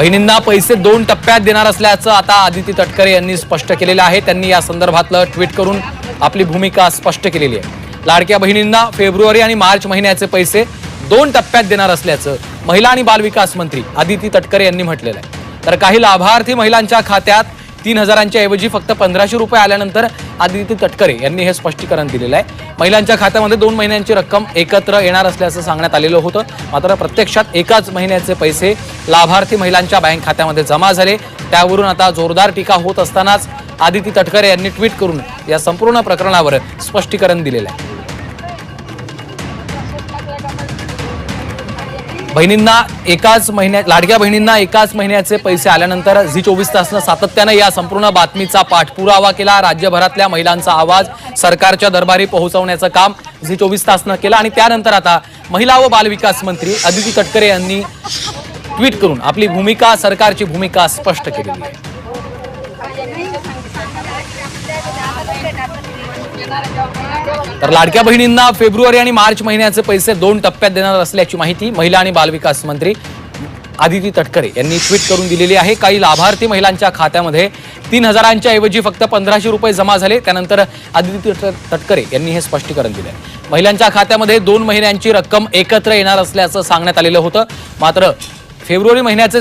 बहिणींना पैसे दोन टप्प्यात देणार असल्याचं आता आदिती तटकरे यांनी स्पष्ट केलेलं आहे. त्यांनी या संदर्भातलं ट्विट करून आपली भूमिका स्पष्ट केलेली आहे. लाडक्या बहिणींना फेब्रुवारी आणि मार्च महिन्याचे पैसे दोन टप्प्यात देणार असल्याचं महिला आणि बालविकास मंत्री आदिती तटकरे यांनी म्हटलेलं आहे. तर काही लाभार्थी महिलांच्या खात्यात तीन हजारांच्या ऐवजी फक्त पंधराशे रुपये आल्यानंतर आदिती तटकरे यांनी हे स्पष्टीकरण दिलेलं आहे. महिलांच्या खात्यामध्ये दोन महिन्यांची रक्कम एकत्र येणार असल्याचं सांगण्यात आलेलं होतं. मात्र प्रत्यक्षात एकाच महिन्याचे पैसे लाभार्थी महिलांच्या बँक खात्यामध्ये जमा झाले. त्यावरून आता जोरदार टीका होत असतानाच आदिती तटकरे यांनी ट्विट करून या संपूर्ण प्रकरणावर स्पष्टीकरण दिलेलं आहे. बहिणींना एकाच महिन्यात लाडक्या बहिणींना एकाच महिन्याचे पैसे आल्यानंतर झी चोवीस तासनं सातत्यानं या संपूर्ण बातमीचा पाठपुरावा केला. राज्यभरातल्या महिलांचा आवाज सरकारच्या दरबारी पोहोचवण्याचं काम झी चोवीस तासनं केलं. आणि त्यानंतर आता महिला व बालविकास मंत्री अदिती तटकरे यांनी ट्विट करून आपली भूमिका सरकारची भूमिका स्पष्ट केलेली आहे. तर लाडक्या बहिणींना फेब्रुवारी आणि मार्च महिन्याचे पैसे दोन टप्प्यात देणार असल्याची माहिती महिला आणि बालविकास मंत्री आदिती तटकरे यांनी ट्विट करून दिलेली आहे. काही लाभार्थी महिलांच्या खात्यामध्ये तीन हजारांच्या ऐवजी फक्त पंधराशे रुपये जमा झाले. त्यानंतर आदिती तटकरे यांनी हे स्पष्टीकरण दिलं महिलांच्या खात्यामध्ये दोन महिन्यांची रक्कम एकत्र येणार असल्याचं सांगण्यात आलेलं होतं. मात्र फेब्रुवारी महिन्याचे